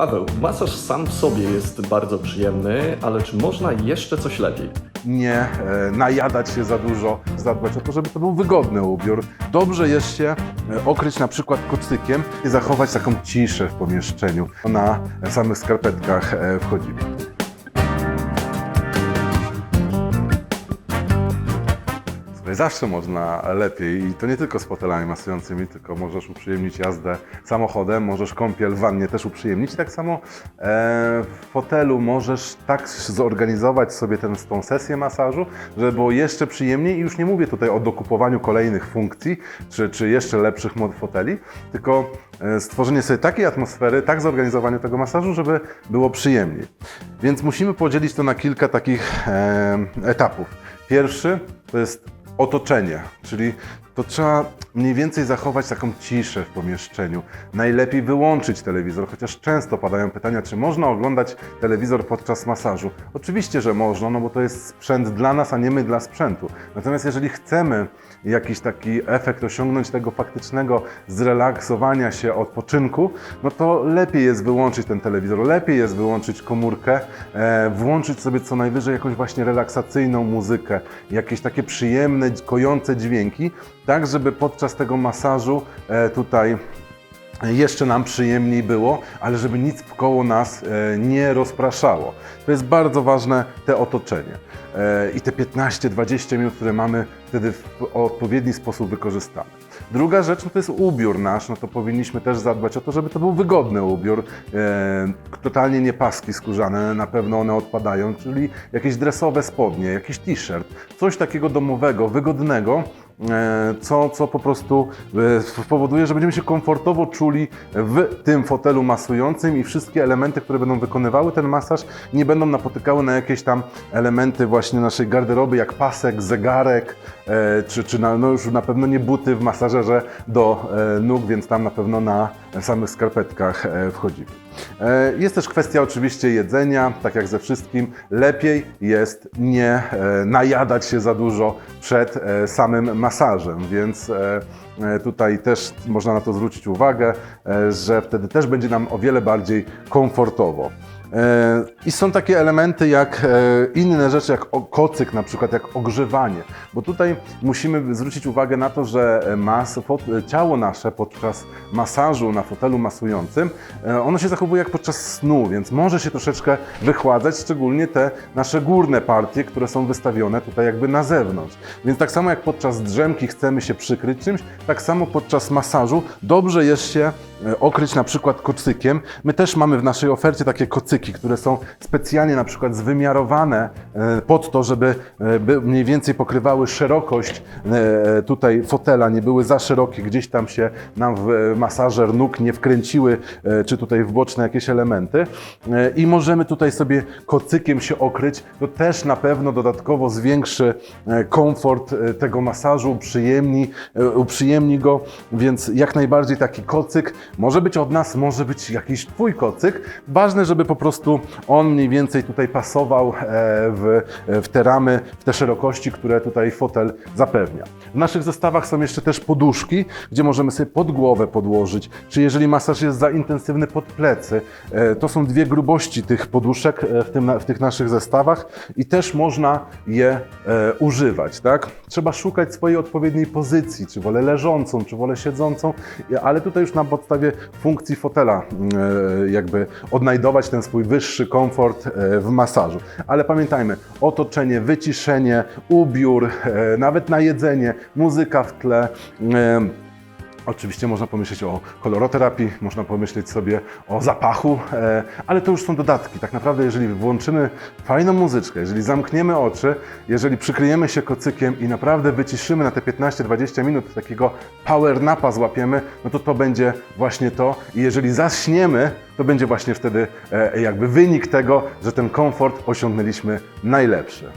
Paweł, masaż sam w sobie jest bardzo przyjemny, ale czy można jeszcze coś lepiej? nie e, najadać się za dużo, zadbać o to, żeby to był wygodny ubiór. Dobrze jest się e, okryć na przykład kocykiem i zachować taką ciszę w pomieszczeniu. Na samych skarpetkach e, wchodzimy. Zawsze można lepiej i to nie tylko z fotelami masującymi, tylko możesz uprzyjemnić jazdę samochodem, możesz kąpiel w wannie też uprzyjemnić. Tak samo e, w fotelu możesz tak zorganizować sobie ten, tą sesję masażu, żeby było jeszcze przyjemniej i już nie mówię tutaj o dokupowaniu kolejnych funkcji czy, czy jeszcze lepszych mod foteli, tylko e, stworzenie sobie takiej atmosfery, tak zorganizowanie tego masażu, żeby było przyjemniej. Więc musimy podzielić to na kilka takich e, etapów. Pierwszy to jest otoczenie, czyli to trzeba mniej więcej zachować taką ciszę w pomieszczeniu. Najlepiej wyłączyć telewizor, chociaż często padają pytania, czy można oglądać telewizor podczas masażu. Oczywiście, że można, no bo to jest sprzęt dla nas, a nie my dla sprzętu. Natomiast jeżeli chcemy jakiś taki efekt osiągnąć tego faktycznego zrelaksowania się, odpoczynku, no to lepiej jest wyłączyć ten telewizor, lepiej jest wyłączyć komórkę, e, włączyć sobie co najwyżej jakąś właśnie relaksacyjną muzykę, jakieś takie przyjemne, kojące dźwięki, tak żeby podczas tego masażu e, tutaj jeszcze nam przyjemniej było, ale żeby nic wkoło nas e, nie rozpraszało. To jest bardzo ważne, te otoczenie. E, I te 15-20 minut, które mamy, wtedy w odpowiedni sposób wykorzystamy. Druga rzecz no to jest ubiór nasz, no to powinniśmy też zadbać o to, żeby to był wygodny ubiór, totalnie nie paski skórzane, na pewno one odpadają, czyli jakieś dresowe spodnie, jakiś t-shirt, coś takiego domowego, wygodnego, co, co po prostu e, spowoduje, że będziemy się komfortowo czuli w tym fotelu masującym i wszystkie elementy, które będą wykonywały ten masaż, nie będą napotykały na jakieś tam elementy właśnie naszej garderoby, jak pasek, zegarek, e, czy, czy na, no już na pewno nie buty w masażerze do e, nóg, więc tam na pewno na samych skarpetkach e, wchodzimy. E, Jest też kwestia oczywiście jedzenia, tak jak ze wszystkim. Lepiej jest nie e, najadać się za dużo przed samym masażem, więc tutaj też można na to zwrócić uwagę, że wtedy też będzie nam o wiele bardziej komfortowo. E, I są takie elementy jak e, inne rzeczy, jak kocyk na przykład, jak ogrzewanie, bo tutaj musimy zwrócić uwagę na to, że mas, ciało nasze podczas masażu na fotelu masującym, e, ono się zachowuje jak podczas snu, więc może się troszeczkę wychładzać, szczególnie te nasze górne partie, które są wystawione tutaj jakby na zewnątrz. Więc tak samo jak podczas drzemki chcemy się przykryć czymś, tak samo podczas masażu dobrze jest się okryć na przykład kocykiem. My też mamy w naszej ofercie takie kocyki, które są specjalnie na przykład zwymiarowane e, pod to, żeby e, mniej więcej pokrywały szerokość e, tutaj fotela, nie były za szerokie, gdzieś tam się nam w e, masażer nóg nie wkręciły, e, czy tutaj w boczne jakieś elementy. E, I możemy tutaj sobie kocykiem się okryć. To też na pewno dodatkowo zwiększy e, komfort e, tego masażu, uprzyjemni, e, uprzyjemni go, więc jak najbardziej taki kocyk może być od nas, może być jakiś Twój kocyk. Ważne, żeby po prostu on mniej więcej tutaj pasował e, w, w te ramy, w te szerokości, które tutaj fotel zapewnia. W naszych zestawach są jeszcze też poduszki, gdzie możemy sobie pod głowę podłożyć, czy jeżeli masaż jest za intensywny pod plecy. E, To są dwie grubości tych poduszek e, w, tym, w tych naszych zestawach i też można je używać. Tak? Trzeba szukać swojej odpowiedniej pozycji, czy wolę leżącą, czy wolę siedzącą, ale tutaj już na podstawie funkcji fotela e, jakby odnajdować ten swój wyższy komfort e, w masażu. Ale pamiętajmy, otoczenie, wyciszenie, ubiór, e, nawet na jedzenie, muzyka w tle. Oczywiście można pomyśleć o koloroterapii, można pomyśleć sobie o zapachu, e, ale to już są dodatki. Tak naprawdę, jeżeli włączymy fajną muzyczkę, jeżeli zamkniemy oczy, jeżeli przykryjemy się kocykiem i naprawdę wyciszymy na te 15-20 minut takiego power napa złapiemy, no to to będzie właśnie to. I jeżeli zaśniemy, to będzie właśnie wtedy e, jakby wynik tego, że ten komfort osiągnęliśmy najlepszy.